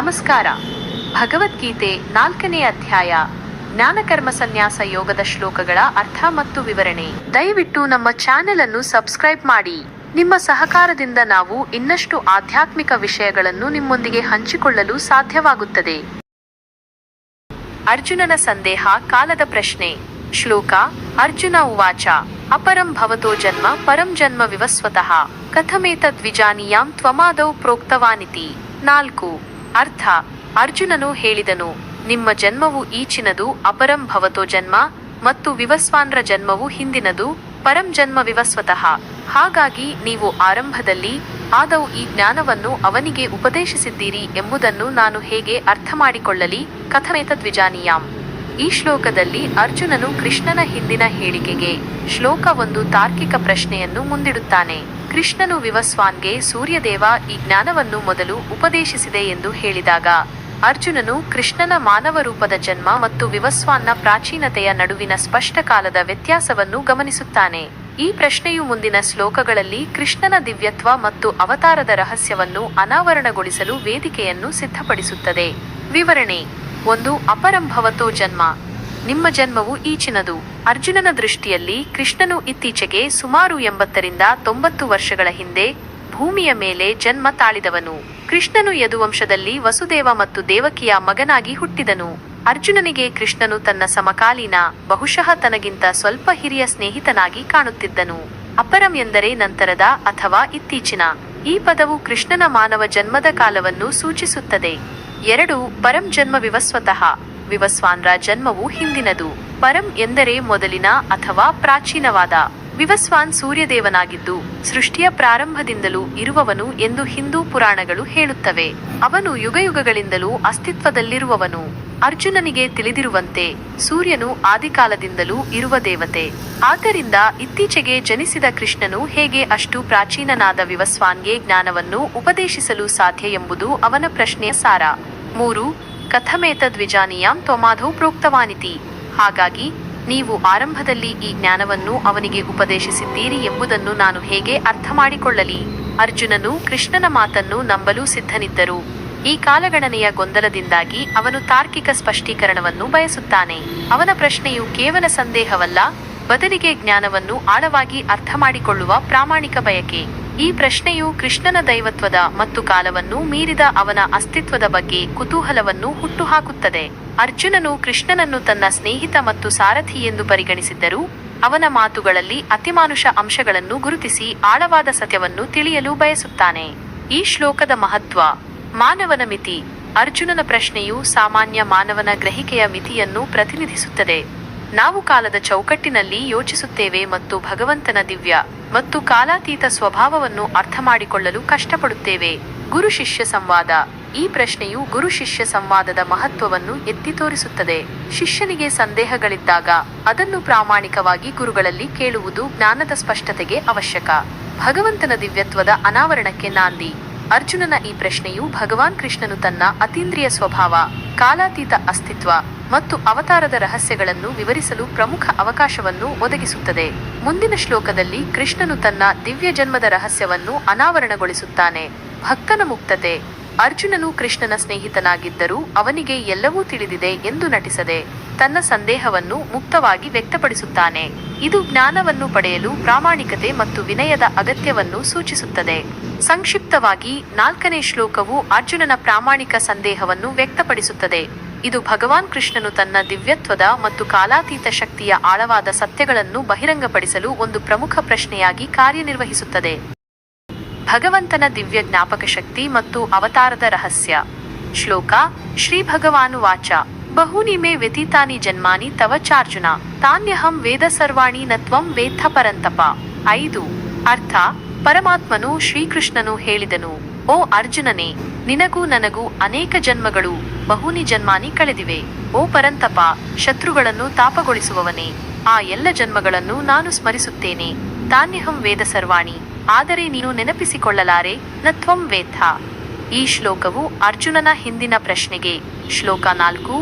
ನಮಸ್ಕಾರ. ಭಗವದ್ಗೀತೆ ನಾಲ್ಕನೇ ಅಧ್ಯಾಯ, ಜ್ಞಾನಕರ್ಮ ಸನ್ಯಾಸ ಯೋಗದ ಶ್ಲೋಕಗಳ ಅರ್ಥ ಮತ್ತು ವಿವರಣೆ. ದಯವಿಟ್ಟು ನಮ್ಮ ಚಾನೆಲ್ ಅನ್ನು ಸಬ್ಸ್ಕ್ರೈಬ್ ಮಾಡಿ. ನಿಮ್ಮ ಸಹಕಾರದಿಂದ ನಾವು ಇನ್ನಷ್ಟು ಆಧ್ಯಾತ್ಮಿಕ ವಿಷಯಗಳನ್ನು ನಿಮ್ಮೊಂದಿಗೆ ಹಂಚಿಕೊಳ್ಳಲು ಸಾಧ್ಯವಾಗುತ್ತದೆ. ಅರ್ಜುನನ ಸಂದೇಹ ಕಾಲದ ಪ್ರಶ್ನೆ. ಶ್ಲೋಕ, ಅರ್ಜುನ ಉವಾಚ, ಅಪರಂ ಭವತೋ ಜನ್ಮ, ಪರಂ ಜನ್ಮ ವಿವಸ್ವತಃ ಕಥಮೇತದ್ವಿಜಾನೀಯಾಂ ತ್ವಮಾದೌ ಪ್ರೋಕ್ತವಾನಿತಿ. ನಾಲ್ಕು. ಅರ್ಥ. ಅರ್ಜುನನು ಹೇಳಿದನು, ನಿಮ್ಮ ಜನ್ಮವು ಈಚಿನದು ಅಪರಂ ಭವತೋ ಜನ್ಮ ಮತ್ತು ವಿವಸ್ವಾನ್ರ ಜನ್ಮವು ಹಿಂದಿನದು, ಪರಂ ಜನ್ಮ ವಿವಸ್ವತಃ. ಹಾಗಾಗಿ ನೀವು ಆರಂಭದಲ್ಲಿ ಆದವು ಈ ಜ್ಞಾನವನ್ನು ಅವನಿಗೆ ಉಪದೇಶಿಸಿದ್ದೀರಿ ಎಂಬುದನ್ನು ನಾನು ಹೇಗೆ ಅರ್ಥ ಮಾಡಿಕೊಳ್ಳಲಿ ಕಥಮೇತದ್ವಿಜಾನೀಯಾಂ ಈ ಶ್ಲೋಕದಲ್ಲಿ ಅರ್ಜುನನು ಕೃಷ್ಣನ ಹಿಂದಿನ ಹೇಳಿಕೆಗೆ ಶ್ಲೋಕ ಒಂದು ತಾರ್ಕಿಕ ಪ್ರಶ್ನೆಯನ್ನು ಮುಂದಿಡುತ್ತಾನೆ. ಕೃಷ್ಣನು ವಿವಸ್ವಾನ್ಗೆ ಸೂರ್ಯದೇವ ಈ ಜ್ಞಾನವನ್ನು ಮೊದಲು ಉಪದೇಶಿಸಿದೆ ಎಂದು ಹೇಳಿದಾಗ, ಅರ್ಜುನನು ಕೃಷ್ಣನ ಮಾನವ ರೂಪದ ಜನ್ಮ ಮತ್ತು ವಿವಸ್ವಾನ್ನ ಪ್ರಾಚೀನತೆಯ ನಡುವಿನ ಸ್ಪಷ್ಟ ಕಾಲದ ವ್ಯತ್ಯಾಸವನ್ನು ಗಮನಿಸುತ್ತಾನೆ. ಈ ಪ್ರಶ್ನೆಯು ಮುಂದಿನ ಶ್ಲೋಕಗಳಲ್ಲಿ ಕೃಷ್ಣನ ದಿವ್ಯತ್ವ ಮತ್ತು ಅವತಾರದ ರಹಸ್ಯವನ್ನು ಅನಾವರಣಗೊಳಿಸಲು ವೇದಿಕೆಯನ್ನು ಸಿದ್ಧಪಡಿಸುತ್ತದೆ. ವಿವರಣೆ ಒಂದು ಅಪರಂಭವತೋ ಜನ್ಮ. ನಿಮ್ಮ ಜನ್ಮವು ಈಚಿನದು. ಅರ್ಜುನನ ದೃಷ್ಟಿಯಲ್ಲಿ ಕೃಷ್ಣನು ಇತ್ತೀಚೆಗೆ ಸುಮಾರು ಎಂಬತ್ತರಿಂದ ತೊಂಬತ್ತು ವರ್ಷಗಳ ಹಿಂದೆ ಭೂಮಿಯ ಮೇಲೆ ಜನ್ಮ ತಾಳಿದವನು. ಕೃಷ್ಣನು ಯದುವಂಶದಲ್ಲಿ ವಸುದೇವ ಮತ್ತು ದೇವಕಿಯ ಮಗನಾಗಿ ಹುಟ್ಟಿದನು. ಅರ್ಜುನನಿಗೆ ಕೃಷ್ಣನು ತನ್ನ ಸಮಕಾಲೀನ, ಬಹುಶಃ ತನಗಿಂತ ಸ್ವಲ್ಪ ಹಿರಿಯ ಸ್ನೇಹಿತನಾಗಿ ಕಾಣುತ್ತಿದ್ದನು. ಅಪರಂ ಎಂದರೆ ನಂತರದ ಅಥವಾ ಇತ್ತೀಚಿನ. ಈ ಪದವು ಕೃಷ್ಣನ ಮಾನವ ಜನ್ಮದ ಕಾಲವನ್ನು ಸೂಚಿಸುತ್ತದೆ. ಎರಡು ಪರಂ ಜನ್ಮ ವಿವಸ್ವತಃ. ವಿವಸ್ವಾನ್ರ ಜನ್ಮವು ಹಿಂದಿನದು. ಪರಂ ಎಂದರೆ ಮೊದಲಿನ ಅಥವಾ ಪ್ರಾಚೀನವಾದ. ವಿವಸ್ವಾನ್ ಸೂರ್ಯದೇವನಾಗಿದ್ದು, ಸೃಷ್ಟಿಯ ಪ್ರಾರಂಭದಿಂದಲೂ ಇರುವವನು ಎಂದು ಹಿಂದೂ ಪುರಾಣಗಳು ಹೇಳುತ್ತವೆ. ಅವನು ಯುಗಯುಗಗಳಿಂದಲೂ ಅಸ್ತಿತ್ವದಲ್ಲಿರುವವನು. ಅರ್ಜುನನಿಗೆ ತಿಳಿದಿರುವಂತೆ, ಸೂರ್ಯನು ಆದಿಕಾಲದಿಂದಲೂ ಇರುವ ದೇವತೆ. ಆದ್ದರಿಂದ ಇತ್ತೀಚೆಗೆ ಜನಿಸಿದ ಕೃಷ್ಣನು ಹೇಗೆ ಅಷ್ಟು ಪ್ರಾಚೀನನಾದ ವಿವಸ್ವಾನ್ಗೆ ಜ್ಞಾನವನ್ನು ಉಪದೇಶಿಸಲು ಸಾಧ್ಯ ಎಂಬುದು ಅವನ ಪ್ರಶ್ನೆಯ ಸಾರ. ಮೂರು, ಕಥಮೇತದ್ವಿಜಾನೀಯಾಂ ತ್ವಮಾಧೌ ಪ್ರೋಕ್ತವಾನಿತಿ. ಹಾಗಾಗಿ, ನೀವು ಆರಂಭದಲ್ಲಿ ಈ ಜ್ಞಾನವನ್ನು ಅವನಿಗೆ ಉಪದೇಶಿಸಿದ್ದೀರಿ ಎಂಬುದನ್ನು ನಾನು ಹೇಗೆ ಅರ್ಥ ಮಾಡಿಕೊಳ್ಳಲಿ ಅರ್ಜುನನು ಕೃಷ್ಣನ ಮಾತನ್ನು ನಂಬಲು ಸಿದ್ಧನಿದ್ದರು. ಈ ಕಾಲಗಣನೆಯ ಗೊಂದಲದಿಂದಾಗಿ ಅವನು ತಾರ್ಕಿಕ ಸ್ಪಷ್ಟೀಕರಣವನ್ನು ಬಯಸುತ್ತಾನೆ. ಅವನ ಪ್ರಶ್ನೆಯು ಕೇವಲ ಸಂದೇಹವಲ್ಲ ಬದಲಿಗೆ ಜ್ಞಾನವನ್ನು ಆಳವಾಗಿ ಅರ್ಥ ಮಾಡಿಕೊಳ್ಳುವ ಪ್ರಾಮಾಣಿಕ ಬಯಕೆ. ಈ ಪ್ರಶ್ನೆಯು ಕೃಷ್ಣನ ದೈವತ್ವದ ಮತ್ತು ಕಾಲವನ್ನು ಮೀರಿದ ಅವನ ಅಸ್ತಿತ್ವದ ಬಗ್ಗೆ ಕುತೂಹಲವನ್ನು ಹುಟ್ಟುಹಾಕುತ್ತದೆ. ಅರ್ಜುನನು ಕೃಷ್ಣನನ್ನು ತನ್ನ ಸ್ನೇಹಿತ ಮತ್ತು ಸಾರಥಿ ಎಂದು ಪರಿಗಣಿಸಿದ್ದರೂ, ಅವನ ಮಾತುಗಳಲ್ಲಿ ಅತಿಮಾನುಷ ಅಂಶಗಳನ್ನು ಗುರುತಿಸಿ ಆಳವಾದ ಸತ್ಯವನ್ನು ತಿಳಿಯಲು ಬಯಸುತ್ತಾನೆ. ಈ ಶ್ಲೋಕದ ಮಹತ್ವ, ಮಾನವನ ಮಿತಿ. ಅರ್ಜುನನ ಪ್ರಶ್ನೆಯು ಸಾಮಾನ್ಯ ಮಾನವನ ಗ್ರಹಿಕೆಯ ಮಿತಿಯನ್ನು ಪ್ರತಿನಿಧಿಸುತ್ತದೆ. ನಾವು ಕಾಲದ ಚೌಕಟ್ಟಿನಲ್ಲಿ ಯೋಚಿಸುತ್ತೇವೆ ಮತ್ತು ಭಗವಂತನ ದಿವ್ಯ ಮತ್ತು ಕಾಲಾತೀತ ಸ್ವಭಾವವನ್ನು ಅರ್ಥ ಮಾಡಿಕೊಳ್ಳಲು ಕಷ್ಟಪಡುತ್ತೇವೆ. ಗುರು ಶಿಷ್ಯ ಸಂವಾದ. ಈ ಪ್ರಶ್ನೆಯು ಗುರು ಶಿಷ್ಯ ಸಂವಾದದ ಮಹತ್ವವನ್ನು ಎತ್ತಿ ತೋರಿಸುತ್ತದೆ. ಶಿಷ್ಯನಿಗೆ ಸಂದೇಹಗಳಿದ್ದಾಗ ಅದನ್ನು ಪ್ರಾಮಾಣಿಕವಾಗಿ ಗುರುಗಳಲ್ಲಿ ಕೇಳುವುದು ಜ್ಞಾನದ ಸ್ಪಷ್ಟತೆಗೆ ಅವಶ್ಯಕ. ಭಗವಂತನ ದಿವ್ಯತ್ವದ ಅನಾವರಣಕ್ಕೆ ನಾಂದಿ. ಅರ್ಜುನನ ಈ ಪ್ರಶ್ನೆಯು ಭಗವಾನ್ ಕೃಷ್ಣನು ತನ್ನ ಅತೀಂದ್ರಿಯ ಸ್ವಭಾವ, ಕಾಲಾತೀತ ಅಸ್ತಿತ್ವ ಮತ್ತು ಅವತಾರದ ರಹಸ್ಯಗಳನ್ನು ವಿವರಿಸಲು ಪ್ರಮುಖ ಅವಕಾಶವನ್ನು ಒದಗಿಸುತ್ತದೆ. ಮುಂದಿನ ಶ್ಲೋಕದಲ್ಲಿ ಕೃಷ್ಣನು ತನ್ನ ದಿವ್ಯ ಜನ್ಮದ ರಹಸ್ಯವನ್ನು ಅನಾವರಣಗೊಳಿಸುತ್ತಾನೆ. ಭಕ್ತನ ಮುಕ್ತತೆ. ಅರ್ಜುನನು ಕೃಷ್ಣನ ಸ್ನೇಹಿತನಾಗಿದ್ದರೂ ಅವನಿಗೆ ಎಲ್ಲವೂ ತಿಳಿದಿದೆ ಎಂದು ನಟಿಸದೆ ತನ್ನ ಸಂದೇಹವನ್ನು ಮುಕ್ತವಾಗಿ ವ್ಯಕ್ತಪಡಿಸುತ್ತಾನೆ. ಇದು ಜ್ಞಾನವನ್ನು ಪಡೆಯಲು ಪ್ರಾಮಾಣಿಕತೆ ಮತ್ತು ವಿನಯದ ಅಗತ್ಯವನ್ನು ಸೂಚಿಸುತ್ತದೆ. ಸಂಕ್ಷಿಪ್ತವಾಗಿ, ನಾಲ್ಕನೇ ಶ್ಲೋಕವು ಅರ್ಜುನನ ಪ್ರಾಮಾಣಿಕ ಸಂದೇಹವನ್ನು ವ್ಯಕ್ತಪಡಿಸುತ್ತದೆ. ಇದು ಭಗವಾನ್ ಕೃಷ್ಣನು ತನ್ನ ದಿವ್ಯತ್ವದ ಮತ್ತು ಕಾಲಾತೀತ ಶಕ್ತಿಯ ಆಳವಾದ ಸತ್ಯಗಳನ್ನು ಬಹಿರಂಗಪಡಿಸಲು ಒಂದು ಪ್ರಮುಖ ಪ್ರಶ್ನೆಯಾಗಿ ಕಾರ್ಯನಿರ್ವಹಿಸುತ್ತದೆ. ಭಗವಂತನ ದಿವ್ಯ ಜ್ಞಾಪಕ ಶಕ್ತಿ ಮತ್ತು ಅವತಾರದ ರಹಸ್ಯ. ಶ್ಲೋಕ, ಶ್ರೀ ಭಗವಾನು ವಾಚ ಬಹೂನಿ ಮೇ ವ್ಯತೀತಾನಿ ಜನ್ಮಾನಿ ತವ ಚಾರ್ಜುನ. ತಾನ್ಯಹಂ ವೇದ ಸರ್ವಾಣಿ ನತ್ವಂ ವೇಥ ಪರಂತಪ. ಐದು. ಅರ್ಥ, ಪರಮಾತ್ಮನು ಶ್ರೀಕೃಷ್ಣನು ಹೇಳಿದನು, ಓ ಅರ್ಜುನನೇ, ನಿನಗೂ ನನಗೂ ಅನೇಕ ಜನ್ಮಗಳು, ಬಹುನಿ ಜನ್ಮಾನಿ ಕಳೆದಿವೆ. ಓ ಪರಂತಪ, ಶತ್ರುಗಳನ್ನು ತಾಪಗೊಳಿಸುವವನೇ, ಆ ಎಲ್ಲ ಜನ್ಮಗಳನ್ನು ನಾನು ಸ್ಮರಿಸುತ್ತೇನೆ. ತಾನ್ಯಹಂ ವೇದ ಸರ್ವಾಣಿ, ಆದರೆ ನೀನು ನೆನಪಿಸಿಕೊಳ್ಳಲಾರೆ, ನತ್ವಂ ವೇಥ. ಈ ಶ್ಲೋಕವು ಅರ್ಜುನನ ಹಿಂದಿನ ಪ್ರಶ್ನೆಗೆ, ಶ್ಲೋಕ ನಾಲ್ಕು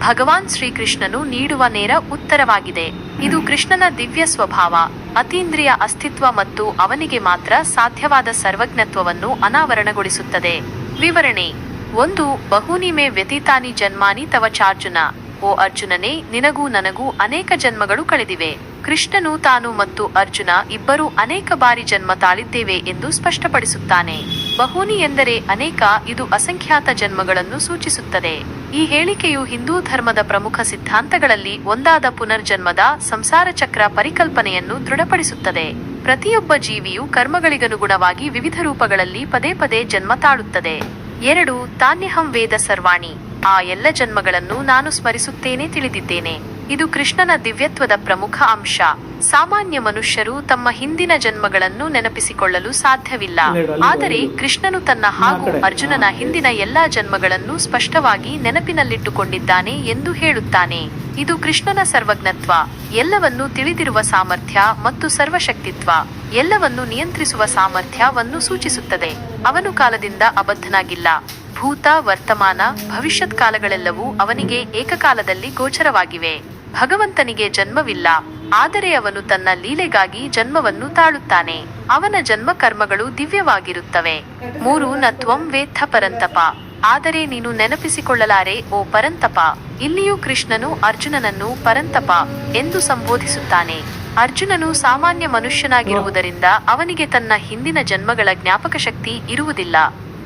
ಭಗವಾನ್ ಶ್ರೀಕೃಷ್ಣನು ನೀಡುವ ನೇರ ಉತ್ತರವಾಗಿದೆ. ಇದು ಕೃಷ್ಣನ ದಿವ್ಯ ಸ್ವಭಾವ, ಅತೀಂದ್ರಿಯ ಅಸ್ತಿತ್ವ ಮತ್ತು ಅವನಿಗೆ ಮಾತ್ರ ಸಾಧ್ಯವಾದ ಸರ್ವಜ್ಞತ್ವವನ್ನು ಅನಾವರಣಗೊಳಿಸುತ್ತದೆ. ವಿವರಣೆ, ಒಂದು ಬಹುನಿಮೆ ವ್ಯತೀತಾನಿ ಜನ್ಮಾನಿ ತವ ಚಾರ್ಜುನ, ಓ ಅರ್ಜುನನೇ, ನಿನಗೂ ನನಗೂ ಅನೇಕ ಜನ್ಮಗಳು ಕಳೆದಿವೆ. ಕೃಷ್ಣನು ತಾನು ಮತ್ತು ಅರ್ಜುನ ಇಬ್ಬರು ಅನೇಕ ಬಾರಿ ಜನ್ಮ ತಾಳಿದ್ದೇವೆ ಎಂದು ಸ್ಪಷ್ಟಪಡಿಸುತ್ತಾನೆ. ಬಹುನಿ ಎಂದರೆ ಅನೇಕ, ಇದು ಅಸಂಖ್ಯಾತ ಜನ್ಮಗಳನ್ನು ಸೂಚಿಸುತ್ತದೆ. ಈ ಹೇಳಿಕೆಯು ಹಿಂದೂ ಧರ್ಮದ ಪ್ರಮುಖ ಸಿದ್ಧಾಂತಗಳಲ್ಲಿ ಒಂದಾದ ಪುನರ್ಜನ್ಮದ ಸಂಸಾರ ಚಕ್ರ ಪರಿಕಲ್ಪನೆಯನ್ನು ದೃಢಪಡಿಸುತ್ತದೆ. ಪ್ರತಿಯೊಬ್ಬ ಜೀವಿಯು ಕರ್ಮಗಳಿಗನುಗುಣವಾಗಿ ವಿವಿಧ ರೂಪಗಳಲ್ಲಿ ಪದೇ ಪದೇ ಜನ್ಮ ತಾಳುತ್ತದೆ. ಎರಡು, ತಾನ್ಯಹಂ ವೇದ ಸರ್ವಾಣಿ. ಆ ಎಲ್ಲ ಜನ್ಮಗಳನ್ನು ನಾನು ಸ್ಮರಿಸುತ್ತೇನೆ ತಿಳಿದಿದ್ದೇನೆ. ಇದು ಕೃಷ್ಣನ ದಿವ್ಯತ್ವದ ಪ್ರಮುಖ ಅಂಶ. ಸಾಮಾನ್ಯ ಮನುಷ್ಯರು ತಮ್ಮ ಹಿಂದಿನ ಜನ್ಮಗಳನ್ನು ನೆನಪಿಸಿಕೊಳ್ಳಲು ಸಾಧ್ಯವಿಲ್ಲ. ಆದರೆ ಕೃಷ್ಣನು ತನ್ನ ಹಾಗೂ ಅರ್ಜುನನ ಹಿಂದಿನ ಎಲ್ಲಾ ಜನ್ಮಗಳನ್ನು ಸ್ಪಷ್ಟವಾಗಿ ನೆನಪಿನಲ್ಲಿಟ್ಟುಕೊಂಡಿದ್ದಾನೆ ಎಂದು ಹೇಳುತ್ತಾನೆ. ಇದು ಕೃಷ್ಣನ ಸರ್ವಜ್ಞತ್ವ. ಎಲ್ಲವನ್ನೂ ತಿಳಿದಿರುವ ಸಾಮರ್ಥ್ಯ ಮತ್ತು ಸರ್ವಶಕ್ತಿತ್ವ. ಎಲ್ಲವನ್ನು ನಿಯಂತ್ರಿಸುವ ಸಾಮರ್ಥ್ಯವನ್ನು ಸೂಚಿಸುತ್ತದೆ. ಅವನು ಕಾಲದಿಂದ ಅಬದ್ಧನಾಗಿಲ್ಲ. ಭೂತ ವರ್ತಮಾನ ಭವಿಷ್ಯತ್ ಕಾಲಗಳೆಲ್ಲವೂ ಅವನಿಗೆ ಏಕಕಾಲದಲ್ಲಿ ಗೋಚರವಾಗಿವೆ. ಭಗವಂತನಿಗೆ ಜನ್ಮವಿಲ್ಲ, ಆದರೆ ಅವನು ತನ್ನ ಲೀಲೆಗಾಗಿ ಜನ್ಮವನ್ನು ತಾಳುತ್ತಾನೆ. ಅವನ ಜನ್ಮ ಕರ್ಮಗಳು ದಿವ್ಯವಾಗಿರುತ್ತವೆ. ಮೂರು ನತ್ವಂ ವೇತ್ಥ ಪರಂತಪ. ಆದರೆ ನೀನು ನೆನಪಿಸಿಕೊಳ್ಳಲಾರೆ, ಓ ಪರಂತಪ. ಇಲ್ಲಿಯೂ ಕೃಷ್ಣನು ಅರ್ಜುನನನ್ನು ಪರಂತಪ ಎಂದು ಸಂಬೋಧಿಸುತ್ತಾನೆ. ಅರ್ಜುನನು ಸಾಮಾನ್ಯ ಮನುಷ್ಯನಾಗಿರುವುದರಿಂದ ಅವನಿಗೆ ತನ್ನ ಹಿಂದಿನ ಜನ್ಮಗಳ ಜ್ಞಾಪಕ ಶಕ್ತಿ ಇರುವುದಿಲ್ಲ.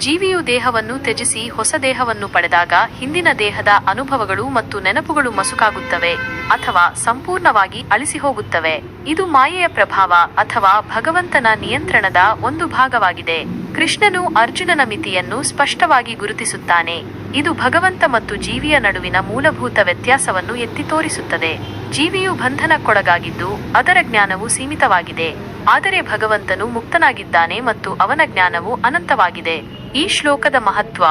ಜೀವಿಯು ದೇಹವನ್ನು ತ್ಯಜಿಸಿ ಹೊಸ ದೇಹವನ್ನು ಪಡೆದಾಗ ಹಿಂದಿನ ದೇಹದ ಅನುಭವಗಳು ಮತ್ತು ನೆನಪುಗಳು ಮಸುಕಾಗುತ್ತವೆ. ಅಥವಾ ಸಂಪೂರ್ಣವಾಗಿ ಅಳಿಸಿ ಹೋಗುತ್ತವೆ. ಇದು ಮಾಯೆಯ ಪ್ರಭಾವ ಅಥವಾ ಭಗವಂತನ ನಿಯಂತ್ರಣದ ಒಂದು ಭಾಗವಾಗಿದೆ. ಕೃಷ್ಣನು ಅರ್ಜುನನ ಮಿತಿಯನ್ನು ಸ್ಪಷ್ಟವಾಗಿ ಗುರುತಿಸುತ್ತಾನೆ. ಇದು ಭಗವಂತ ಮತ್ತು ಜೀವಿಯ ನಡುವಿನ ಮೂಲಭೂತ ವ್ಯತ್ಯಾಸವನ್ನು ಎತ್ತಿ ತೋರಿಸುತ್ತದೆ. ಜೀವಿಯು ಬಂಧನಕ್ಕೊಳಗಾಗಿದ್ದು ಅದರ ಜ್ಞಾನವು ಸೀಮಿತವಾಗಿದೆ. ಆದರೆ ಭಗವಂತನು ಮುಕ್ತನಾಗಿದ್ದಾನೆ ಮತ್ತು ಅವನ ಜ್ಞಾನವು ಅನಂತವಾಗಿದೆ. ಈ ಶ್ಲೋಕದ ಮಹತ್ವ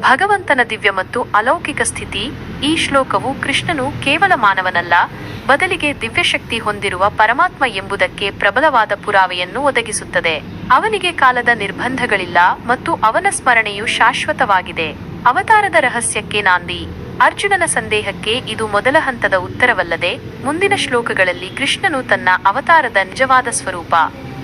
ಭಗವಂತನ ದಿವ್ಯ ಮತ್ತು ಅಲೌಕಿಕ ಸ್ಥಿತಿ ಈ ಶ್ಲೋಕವು ಕೃಷ್ಣನು ಕೇವಲ ಮಾನವನಲ್ಲ, ಬದಲಿಗೆ ದಿವ್ಯಶಕ್ತಿ ಹೊಂದಿರುವ ಪರಮಾತ್ಮ ಎಂಬುದಕ್ಕೆ ಪ್ರಬಲವಾದ ಪುರಾವೆಯನ್ನು ಒದಗಿಸುತ್ತದೆ. ಅವನಿಗೆ ಕಾಲದ ನಿರ್ಬಂಧಗಳಿಲ್ಲ ಮತ್ತು ಅವನ ಸ್ಮರಣೆಯು ಶಾಶ್ವತವಾಗಿದೆ. ಅವತಾರದ ರಹಸ್ಯಕ್ಕೆ ನಾಂದಿ. ಅರ್ಜುನನ ಸಂದೇಹಕ್ಕೆ ಇದು ಮೊದಲ ಹಂತದ ಉತ್ತರವಲ್ಲದೆ, ಮುಂದಿನ ಶ್ಲೋಕಗಳಲ್ಲಿ ಕೃಷ್ಣನು ತನ್ನ ಅವತಾರದ ನಿಜವಾದ ಸ್ವರೂಪ,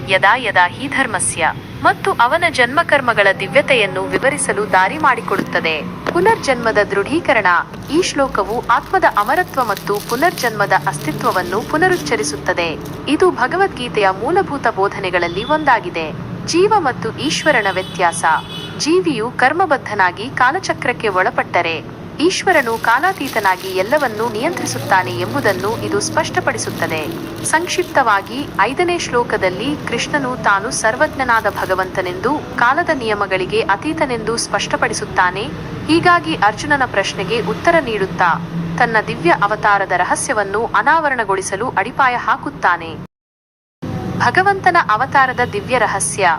ಯದಾ ಯದಾ ಹಿ ಧರ್ಮಸ್ಯ. ಮತ್ತು ಅವನ ಜನ್ಮಕರ್ಮಗಳ ದಿವ್ಯತೆಯನ್ನು ವಿವರಿಸಲು ದಾರಿ ಮಾಡಿಕೊಡುತ್ತದೆ. ಪುನರ್ಜನ್ಮದ ದೃಢೀಕರಣ ಈ ಶ್ಲೋಕವು ಆತ್ಮದ ಅಮರತ್ವ ಮತ್ತು ಪುನರ್ಜನ್ಮದ ಅಸ್ತಿತ್ವವನ್ನು ಪುನರುಚ್ಚರಿಸುತ್ತದೆ. ಇದು ಭಗವದ್ಗೀತೆಯ ಮೂಲಭೂತ ಬೋಧನೆಗಳಲ್ಲಿ ಒಂದಾಗಿದೆ. ಜೀವ ಮತ್ತು ಈಶ್ವರನ ವ್ಯತ್ಯಾಸ. ಜೀವಿಯು ಕರ್ಮಬದ್ಧನಾಗಿ ಕಾಲಚಕ್ರಕ್ಕೆ ಒಳಪಟ್ಟರೆ. ಈಶ್ವರನು ಕಾಲಾತೀತನಾಗಿ ಎಲ್ಲವನ್ನೂ ನಿಯಂತ್ರಿಸುತ್ತಾನೆ ಎಂಬುದನ್ನು ಇದು ಸ್ಪಷ್ಟಪಡಿಸುತ್ತದೆ. ಸಂಕ್ಷಿಪ್ತವಾಗಿ, ಐದನೇ ಶ್ಲೋಕದಲ್ಲಿ ಕೃಷ್ಣನು ತಾನು ಸರ್ವಜ್ಞನಾದ ಭಗವಂತನೆಂದು, ಕಾಲದ ನಿಯಮಗಳಿಗೆ ಅತೀತನೆಂದು ಸ್ಪಷ್ಟಪಡಿಸುತ್ತಾನೆ. ಹೀಗಾಗಿ ಅರ್ಜುನನ ಪ್ರಶ್ನೆಗೆ ಉತ್ತರ ನೀಡುತ್ತಾ, ತನ್ನ ದಿವ್ಯ ಅವತಾರದ ರಹಸ್ಯವನ್ನು ಅನಾವರಣಗೊಳಿಸಲು ಅಡಿಪಾಯ ಹಾಕುತ್ತಾನೆ. ಭಗವಂತನ ಅವತಾರದ ದಿವ್ಯ ರಹಸ್ಯ.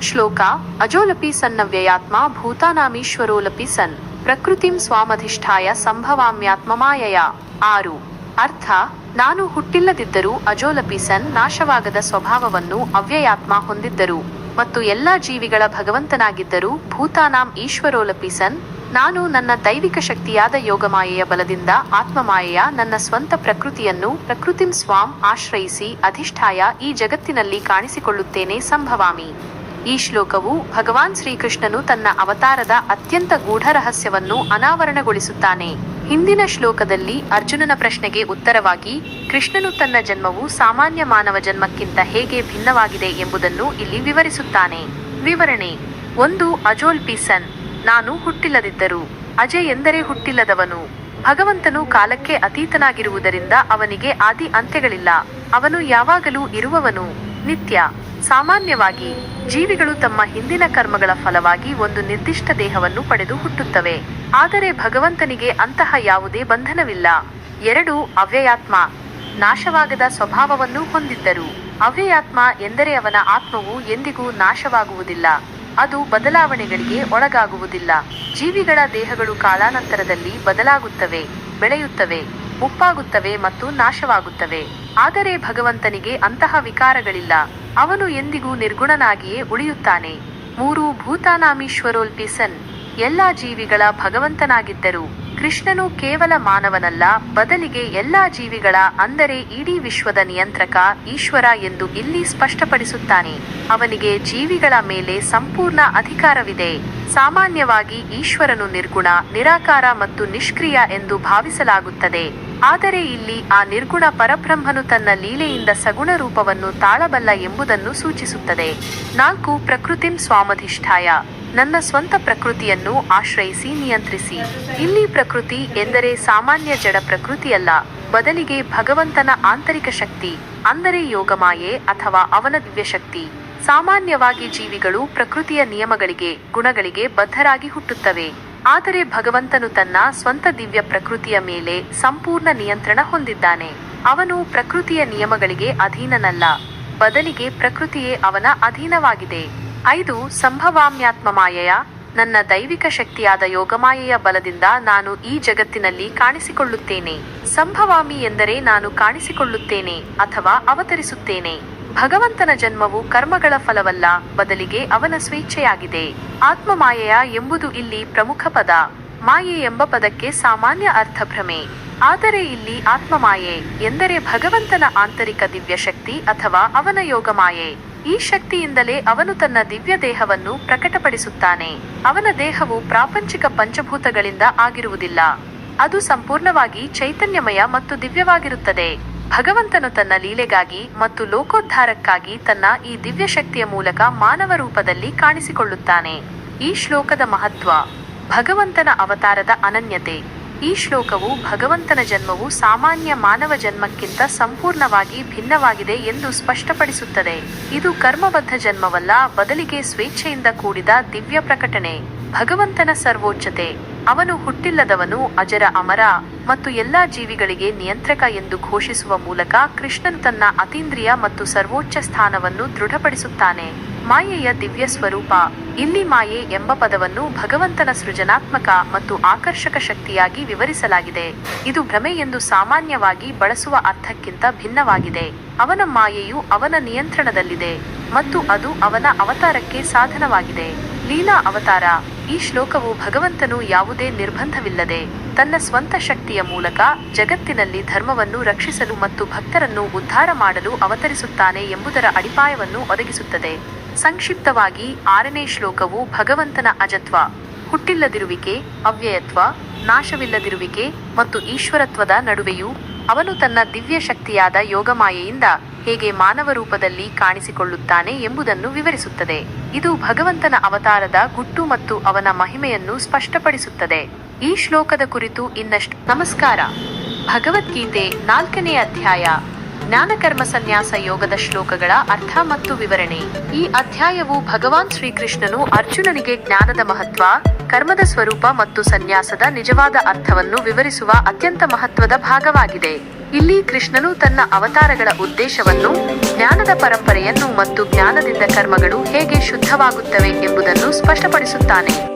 ಶ್ಲೋಕ, ಅಜೋಲಪಿ ಸನ್ನ ವ್ಯಯಾತ್ಮ ಭೂತಾನಾಮೀಶ್ವರೋಲಪಿ ಸನ್. ಪ್ರಕೃತಿಂ ಸ್ವಾಮಧಿಷ್ಠಾಯ ಸಂಭವಾಮ್ಯಾತ್ಮಮಾಯಯ. ಆರು. ಅರ್ಥ, ನಾನು ಹುಟ್ಟಿಲ್ಲದಿದ್ದರೂ ಅಜೋಲಪಿಸನ್ ನಾಶವಾಗದ ಸ್ವಭಾವವನ್ನು ಅವ್ಯಯಾತ್ಮ ಹೊಂದಿದ್ದರು ಮತ್ತು ಎಲ್ಲ ಜೀವಿಗಳ ಭಗವಂತನಾಗಿದ್ದರೂ ಭೂತಾನಾಂ ಈಶ್ವರೋಲಪಿಸನ್, ನಾನು ನನ್ನ ದೈವಿಕ ಶಕ್ತಿಯಾದ ಯೋಗಮಾಯೆಯ ಬಲದಿಂದ ಆತ್ಮಮಾಯೆಯ ನನ್ನ ಸ್ವಂತ ಪ್ರಕೃತಿಯನ್ನು ಪ್ರಕೃತಿಂ ಸ್ವಾಂ ಆಶ್ರಯಿಸಿ ಅಧಿಷ್ಠಾಯ ಈ ಜಗತ್ತಿನಲ್ಲಿ ಕಾಣಿಸಿಕೊಳ್ಳುತ್ತೇನೆ ಸಂಭವಾಮಿ. ಈ ಶ್ಲೋಕವು ಭಗವಾನ್ ಶ್ರೀಕೃಷ್ಣನು ತನ್ನ ಅವತಾರದ ಅತ್ಯಂತ ಗೂಢ ರಹಸ್ಯವನ್ನು ಅನಾವರಣಗೊಳಿಸುತ್ತಾನೆ. ಹಿಂದಿನ ಶ್ಲೋಕದಲ್ಲಿ ಅರ್ಜುನನ ಪ್ರಶ್ನೆಗೆ ಉತ್ತರವಾಗಿ, ಕೃಷ್ಣನು ತನ್ನ ಜನ್ಮವು ಸಾಮಾನ್ಯ ಮಾನವ ಜನ್ಮಕ್ಕಿಂತ ಹೇಗೆ ಭಿನ್ನವಾಗಿದೆ ಎಂಬುದನ್ನು ಇಲ್ಲಿ ವಿವರಿಸುತ್ತಾನೆ. ವಿವರಣೆ, ಒಂದು ಅಜೋಲ್ ಪೀಸನ್, ನಾನು ಹುಟ್ಟಿಲ್ಲದಿದ್ದರು, ಅಜಯ್ ಎಂದರೆ ಹುಟ್ಟಿಲ್ಲದವನು. ಭಗವಂತನು ಕಾಲಕ್ಕೆ ಅತೀತನಾಗಿರುವುದರಿಂದ ಅವನಿಗೆ ಆದಿ ಅಂತ್ಯಗಳಿಲ್ಲ, ಅವನು ಯಾವಾಗಲೂ ಇರುವವನು. ನಿತ್ಯ ಸಾಮಾನ್ಯವಾಗಿ ಜೀವಿಗಳು ತಮ್ಮ ಹಿಂದಿನ ಕರ್ಮಗಳ ಫಲವಾಗಿ ಒಂದು ನಿರ್ದಿಷ್ಟ ದೇಹವನ್ನು ಪಡೆದು ಹುಟ್ಟುತ್ತವೆ. ಆದರೆ ಭಗವಂತನಿಗೆ ಅಂತಹ ಯಾವುದೇ ಬಂಧನವಿಲ್ಲ. ಎರಡು, ಅವ್ಯಯಾತ್ಮ. ನಾಶವಾಗದ ಸ್ವಭಾವವನ್ನು ಹೊಂದಿದ್ದರು. ಅವ್ಯಯಾತ್ಮ ಎಂದರೆ ಅವನ ಆತ್ಮವು ಎಂದಿಗೂ ನಾಶವಾಗುವುದಿಲ್ಲ. ಅದು ಬದಲಾವಣೆಗಳಿಗೆ ಒಳಗಾಗುವುದಿಲ್ಲ. ಜೀವಿಗಳ ದೇಹಗಳು ಕಾಲಾನಂತರದಲ್ಲಿ ಬದಲಾಗುತ್ತವೆ, ಬೆಳೆಯುತ್ತವೆ. ಮುಪ್ಪಾಗುತ್ತವೆ ಮತ್ತು ನಾಶವಾಗುತ್ತವೆ. ಆದರೆ ಭಗವಂತನಿಗೆ ಅಂತಹ ವಿಕಾರಗಳಿಲ್ಲ. ಅವನು ಎಂದಿಗೂ ನಿರ್ಗುಣನಾಗಿಯೇ ಉಳಿಯುತ್ತಾನೆ. ಮೂರು ಭೂತಾನಾಮೀಶ್ವರೋಲ್ಪಿಸನ್. ಎಲ್ಲಾ ಜೀವಿಗಳ ಭಗವಂತನಾಗಿದ್ದರು. ಕೃಷ್ಣನು ಕೇವಲ ಮಾನವನಲ್ಲ, ಬದಲಿಗೆ ಎಲ್ಲಾ ಜೀವಿಗಳ, ಅಂದರೆ ಇಡೀ ವಿಶ್ವದ ನಿಯಂತ್ರಕ ಈಶ್ವರ ಎಂದು ಇಲ್ಲಿ ಸ್ಪಷ್ಟಪಡಿಸುತ್ತಾನೆ. ಅವನಿಗೆ ಜೀವಿಗಳ ಮೇಲೆ ಸಂಪೂರ್ಣ ಅಧಿಕಾರವಿದೆ. ಸಾಮಾನ್ಯವಾಗಿ ಈಶ್ವರನು ನಿರ್ಗುಣ, ನಿರಾಕಾರ ಮತ್ತು ನಿಷ್ಕ್ರಿಯ ಎಂದು ಭಾವಿಸಲಾಗುತ್ತದೆ. ಆದರೆ ಇಲ್ಲಿ ಆ ನಿರ್ಗುಣ ಪರಬ್ರಹ್ಮನು ತನ್ನ ಲೀಲೆಯಿಂದ ಸಗುಣ ರೂಪವನ್ನು ತಾಳಬಲ್ಲ ಎಂಬುದನ್ನು ಸೂಚಿಸುತ್ತದೆ. ನಾಲ್ಕು ಪ್ರಕೃತಿಂ ಸ್ವಾಮಧಿಷ್ಠಾಯ. ನನ್ನ ಸ್ವಂತ ಪ್ರಕೃತಿಯನ್ನು ಆಶ್ರಯಿಸಿ ನಿಯಂತ್ರಿಸಿ. ಇಲ್ಲಿ ಪ್ರಕೃತಿ ಎಂದರೆ ಸಾಮಾನ್ಯ ಜಡ ಪ್ರಕೃತಿಯಲ್ಲ. ಬದಲಿಗೆ ಭಗವಂತನ ಆಂತರಿಕ ಶಕ್ತಿ, ಅಂದರೆ ಯೋಗಮಾಯೆ ಅಥವಾ ಅವನ ದಿವ್ಯಶಕ್ತಿ ಸಾಮಾನ್ಯವಾಗಿ ಜೀವಿಗಳು ಪ್ರಕೃತಿಯ ನಿಯಮಗಳಿಗೆ, ಗುಣಗಳಿಗೆ ಬದ್ಧರಾಗಿ ಹುಟ್ಟುತ್ತವೆ. ಆದರೆ ಭಗವಂತನು ತನ್ನ ಸ್ವಂತ ದಿವ್ಯ ಪ್ರಕೃತಿಯ ಮೇಲೆ ಸಂಪೂರ್ಣ ನಿಯಂತ್ರಣ ಹೊಂದಿದ್ದಾನೆ. ಅವನು ಪ್ರಕೃತಿಯ ನಿಯಮಗಳಿಗೆ ಅಧೀನನಲ್ಲ. ಬದಲಿಗೆ ಪ್ರಕೃತಿಯೇ ಅವನ ಅಧೀನವಾಗಿದೆ. ಐದು ಸಂಭವಾಮ್ಯಾತ್ಮ ಮಾಯೆಯ, ನನ್ನ ದೈವಿಕ ಶಕ್ತಿಯಾದ ಯೋಗಮಾಯೆಯ ಬಲದಿಂದ ನಾನು ಈ ಜಗತ್ತಿನಲ್ಲಿ ಕಾಣಿಸಿಕೊಳ್ಳುತ್ತೇನೆ. ಸಂಭವಾಮಿ ಎಂದರೆ ನಾನು ಕಾಣಿಸಿಕೊಳ್ಳುತ್ತೇನೆ ಅಥವಾ ಅವತರಿಸುತ್ತೇನೆ. ಭಗವಂತನ ಜನ್ಮವು ಕರ್ಮಗಳ ಫಲವಲ್ಲ, ಬದಲಿಗೆ ಅವನ ಸ್ವೇಚ್ಛೆಯಾಗಿದೆ. ಆತ್ಮ ಮಾಯೆಯ ಎಂಬುದು ಇಲ್ಲಿ ಪ್ರಮುಖ ಪದ. ಮಾಯೆ ಎಂಬ ಪದಕ್ಕೆ ಸಾಮಾನ್ಯ ಅರ್ಥಭ್ರಮೆ ಆದರೆ ಇಲ್ಲಿ ಆತ್ಮ ಮಾಯೆ ಎಂದರೆ ಭಗವಂತನ ಆಂತರಿಕ ದಿವ್ಯ ಶಕ್ತಿ ಅಥವಾ ಅವನ ಯೋಗ ಮಾಯೆ ಈ ಶಕ್ತಿಯಿಂದಲೇ ಅವನು ತನ್ನ ದಿವ್ಯ ದೇಹವನ್ನು ಪ್ರಕಟಪಡಿಸುತ್ತಾನೆ. ಅವನ ದೇಹವು ಪ್ರಾಪಂಚಿಕ ಪಂಚಭೂತಗಳಿಂದ ಆಗಿರುವುದಿಲ್ಲ. ಅದು ಸಂಪೂರ್ಣವಾಗಿ ಚೈತನ್ಯಮಯ ಮತ್ತು ದಿವ್ಯವಾಗಿರುತ್ತದೆ. ಭಗವಂತನು ತನ್ನ ಲೀಲೆಗಾಗಿ ಮತ್ತು ಲೋಕೋದ್ಧಾರಕ್ಕಾಗಿ ತನ್ನ ಈ ದಿವ್ಯ ಶಕ್ತಿಯ ಮೂಲಕ ಮಾನವ ರೂಪದಲ್ಲಿ ಕಾಣಿಸಿಕೊಳ್ಳುತ್ತಾನೆ. ಈ ಶ್ಲೋಕದ ಮಹತ್ವ, ಭಗವಂತನ ಅವತಾರದ ಅನನ್ಯತೆ. ಈ ಶ್ಲೋಕವು ಭಗವಂತನ ಜನ್ಮವು ಸಾಮಾನ್ಯ ಮಾನವ ಜನ್ಮಕ್ಕಿಂತ ಸಂಪೂರ್ಣವಾಗಿ ಭಿನ್ನವಾಗಿದೆ ಎಂದು ಸ್ಪಷ್ಟಪಡಿಸುತ್ತದೆ. ಇದು ಕರ್ಮಬದ್ಧ ಜನ್ಮವಲ್ಲ, ಬದಲಿಗೆ ಸ್ವೇಚ್ಛೆಯಿಂದ ಕೂಡಿದ ದಿವ್ಯ ಪ್ರಕಟಣೆ. ಭಗವಂತನ ಸರ್ವೋಚ್ಚತೆ, ಅವನು ಹುಟ್ಟಿಲ್ಲದವನು ಅಜರ ಅಮರ ಮತ್ತು ಎಲ್ಲಾ ಜೀವಿಗಳಿಗೆ ನಿಯಂತ್ರಕ ಎಂದು ಘೋಷಿಸುವ ಮೂಲಕ ಕೃಷ್ಣನ್ ತನ್ನ ಅತೀಂದ್ರಿಯ ಮತ್ತು ಸರ್ವೋಚ್ಚ ಸ್ಥಾನವನ್ನು ದೃಢಪಡಿಸುತ್ತಾನೆ. ಮಾಯೆಯ ದಿವ್ಯ ಸ್ವರೂಪ, ಇಲ್ಲಿ ಮಾಯೆ ಎಂಬ ಪದವನ್ನು ಭಗವಂತನ ಸೃಜನಾತ್ಮಕ ಮತ್ತು ಆಕರ್ಷಕ ಶಕ್ತಿಯಾಗಿ ವಿವರಿಸಲಾಗಿದೆ. ಇದು ಭ್ರಮೆ ಎಂದು ಸಾಮಾನ್ಯವಾಗಿ ಬಳಸುವ ಅರ್ಥಕ್ಕಿಂತ ಭಿನ್ನವಾಗಿದೆ. ಅವನ ಮಾಯೆಯು ಅವನ ನಿಯಂತ್ರಣದಲ್ಲಿದೆ ಮತ್ತು ಅದು ಅವನ ಅವತಾರಕ್ಕೆ ಸಾಧನವಾಗಿದೆ. ಲೀಲಾ ಅವತಾರ. ಈ ಶ್ಲೋಕವು ಭಗವಂತನು ಯಾವುದೇ ನಿರ್ಬಂಧವಿಲ್ಲದೆ ತನ್ನ ಸ್ವಂತ ಶಕ್ತಿಯ ಮೂಲಕ ಜಗತ್ತಿನಲ್ಲಿ ಧರ್ಮವನ್ನು ರಕ್ಷಿಸಲು ಮತ್ತು ಭಕ್ತರನ್ನು ಉದ್ಧಾರ ಮಾಡಲು ಅವತರಿಸುತ್ತಾನೆ ಎಂಬುದರ ಅಡಿಪಾಯವನ್ನು ಒದಗಿಸುತ್ತದೆ. ಸಂಕ್ಷಿಪ್ತವಾಗಿ ಆರನೇ ಶ್ಲೋಕವು ಭಗವಂತನ ಅಜತ್ವ, ಹುಟ್ಟಿಲ್ಲದಿರುವಿಕೆ, ಅವ್ಯಯತ್ವ, ನಾಶವಿಲ್ಲದಿರುವಿಕೆ ಮತ್ತು ಈಶ್ವರತ್ವದ ನಡುವೆಯೂ ಅವನು ತನ್ನ ದಿವ್ಯ ಶಕ್ತಿಯಾದ ಯೋಗಮಾಯೆಯಿಂದ ಹೇಗೆ ಮಾನವ ರೂಪದಲ್ಲಿ ಕಾಣಿಸಿಕೊಳ್ಳುತ್ತಾನೆ ಎಂಬುದನ್ನು ವಿವರಿಸುತ್ತದೆ. ಇದು ಭಗವಂತನ ಅವತಾರದ ಗುಟ್ಟು ಮತ್ತು ಅವನ ಮಹಿಮೆಯನ್ನು ಸ್ಪಷ್ಟಪಡಿಸುತ್ತದೆ. ಈ ಶ್ಲೋಕದ ಕುರಿತು ಇನ್ನಷ್ಟು. ನಮಸ್ಕಾರ. ಭಗವದ್ಗೀತೆ ನಾಲ್ಕನೇ ಅಧ್ಯಾಯ. ಜ್ಞಾನಕರ್ಮ ಸನ್ಯಾಸ ಯೋಗದ ಶ್ಲೋಕಗಳ ಅರ್ಥ ಮತ್ತು ವಿವರಣೆ. ಈ ಅಧ್ಯಾಯವು ಭಗವಾನ್ ಶ್ರೀಕೃಷ್ಣನು ಅರ್ಜುನನಿಗೆ ಜ್ಞಾನದ ಮಹತ್ವ, ಕರ್ಮದ ಸ್ವರೂಪ ಮತ್ತು ಸನ್ಯಾಸದ ನಿಜವಾದ ಅರ್ಥವನ್ನು ವಿವರಿಸುವ ಅತ್ಯಂತ ಮಹತ್ವದ ಭಾಗವಾಗಿದೆ. ಇಲ್ಲಿ ಕೃಷ್ಣನು ತನ್ನ ಅವತಾರಗಳ ಉದ್ದೇಶವನ್ನು, ಜ್ಞಾನದ ಪರಂಪರೆಯನ್ನು ಮತ್ತು ಜ್ಞಾನದಿಂದ ಕರ್ಮಗಳು ಹೇಗೆ ಶುದ್ಧವಾಗುತ್ತವೆ ಎಂಬುದನ್ನು ಸ್ಪಷ್ಟಪಡಿಸುತ್ತಾನೆ.